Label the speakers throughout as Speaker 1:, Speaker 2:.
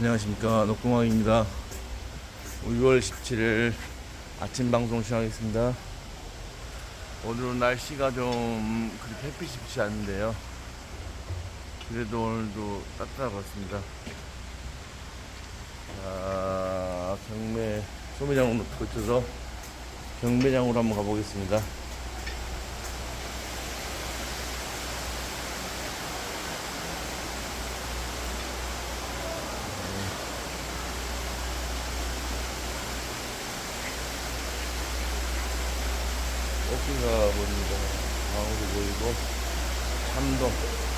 Speaker 1: 안녕하십니까. 녹공항입니다. 6월 17일 아침 방송 시작하겠습니다. 오늘은 날씨가 좀 그렇게 햇빛이 좋지 않은데요. 그래도 오늘도 따뜻할 것 같습니다. 자 경매 소매장으로 거쳐서 경매장으로 한번 가보겠습니다 꽃기가 보입니다. 강으로 보이고, 참돔.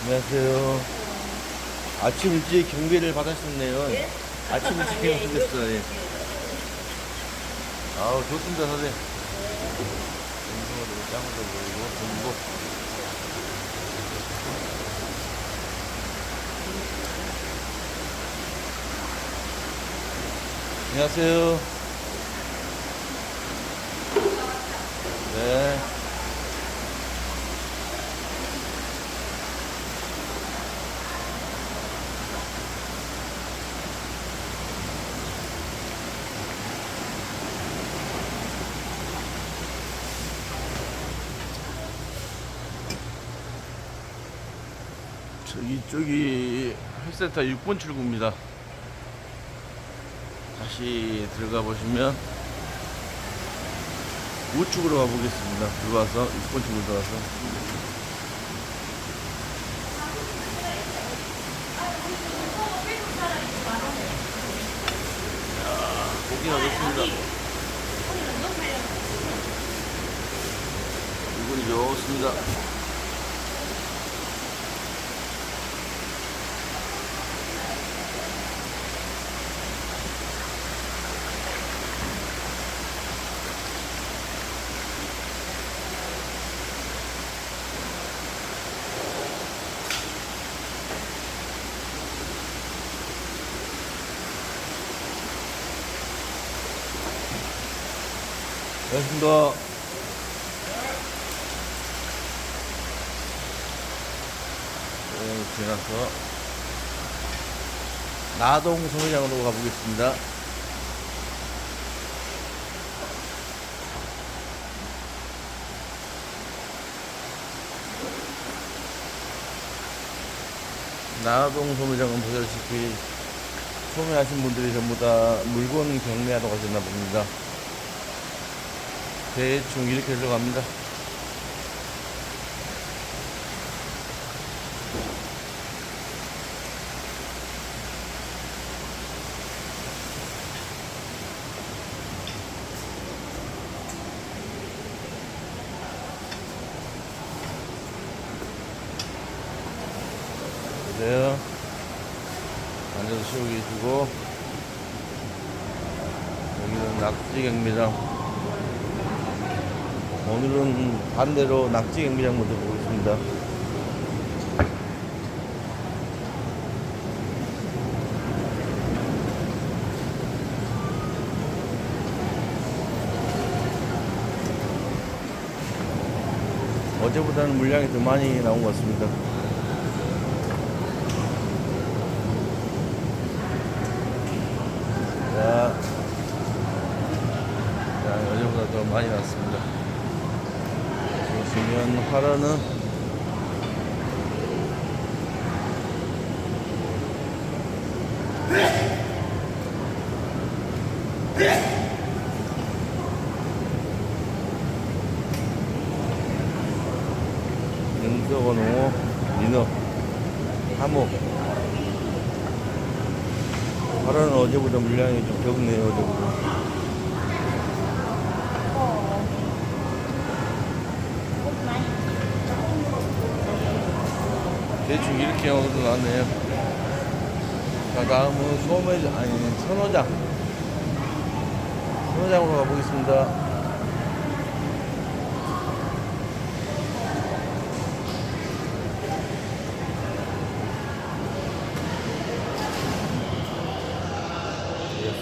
Speaker 1: 안녕하세요. 아침 일찍 경비를 받았었네요. 아침 일찍 경비했어요. 예. 아우, 좋습니다, 선생님. 공부도 짱도 보이고, 공부. 안녕하세요. 네. 저기 저기 헬센터 6번 출구입니다. 다시 들어가 보시면 우측으로 가보겠습니다. 들어와서 6번 출구 들어와서 고기가 좋습니다. 이분이 좋습니다. 네, 지나서 나동 소매장으로 가보겠습니다. 나동 소매장은 보다시피 소매하신 분들이 전부 다 물건 경매하러 가셨나 봅니다. 대충 이렇게 들어갑니다. 그래요. 앉아서 쉬고 계시고 여기는 낙지 경매장. 오늘은 반대로 낙지 경기장 먼저 보겠습니다. 어제보다는 물량이 더 많이 나온 것 같습니다. 자, 자, 어제보다 더 많이 났습니다. 보시면 화로는 능석어 농어 민어 하목 화로는 어제보다 물량이 좀 적네요 어제보다 대충 이렇게 올라왔네요. 자, 다음은 소매장, 아니, 선호장. 선호장으로 가보겠습니다. 예,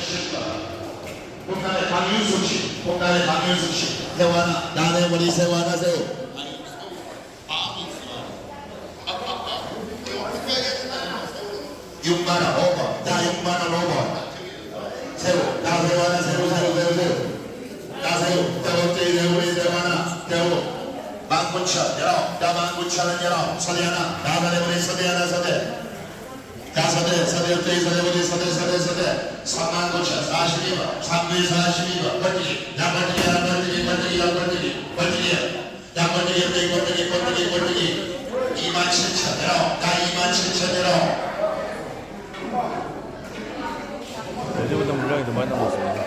Speaker 1: Shiva.
Speaker 2: 홍남의 강윤숙 씨, 홍남의 강윤숙 씨, 세화나 나의 머리 세화나 세우. 육만원 5번, 나 6만원 5번. 새우, 나 세화나 새우, 새우, 새우, 새우. 나 새우, 새우째 새우리 세화나 새우. 만구천, 열아홉, 나 만구천은 열아홉, 서대 하나, 나만의 머리 서대 하나 서대. 서대 3만 9천 42번 3부에 42번. 번지기 야 번지기 야 번지기 번지기 야 번지기 번지기 야 번지기 번지기 번지기 번지기 번지기 2만 7천 내라 나 2만 7천 내라
Speaker 1: 어제보다 물량이 더 많이 남았습니다.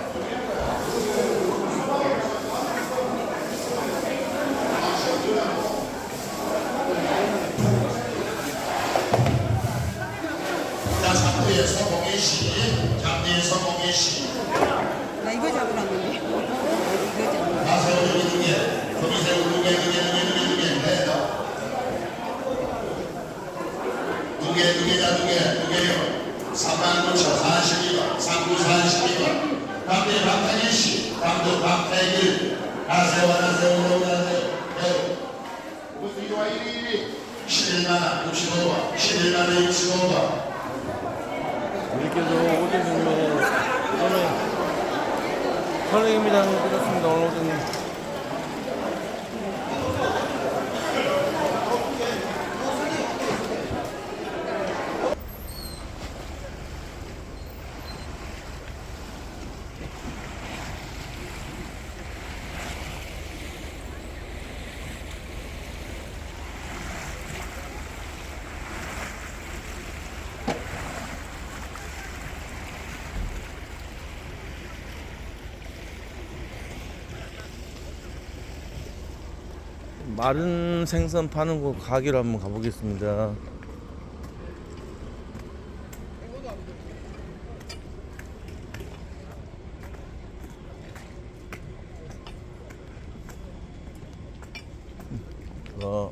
Speaker 2: 자 3부에 서봉희 씨 3부에 서봉희 씨
Speaker 3: 나 이거 잡으러 왔는데. 이거 잡으러.
Speaker 2: 나세우 여기 두개 거기세우 두개 두개 두개 두개 두개 네너 두개 두개자 두개 두개요 3만 9천 42번 3부 42번 감대 박태길 씨 박태길 나세우 나세우 나세우 무슨 이리 와 이리 이리 11만 65번 11만 65번
Speaker 1: 이렇게도 오전 중에 오늘 설레입니다. 끝났습니다. 오늘 오전 마른 생선 파는 곳 가게로 한번 가보겠습니다. 어,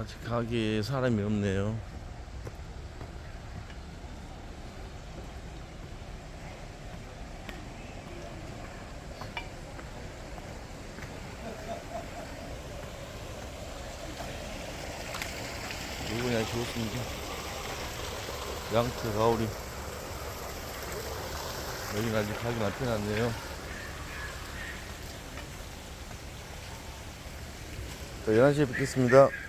Speaker 1: 아직 가게에 사람이 없네요. 아주 좋습니다. 양트 가오리. 여기는 아직 가격 안 펴놨네요. 자, 11시에 뵙겠습니다.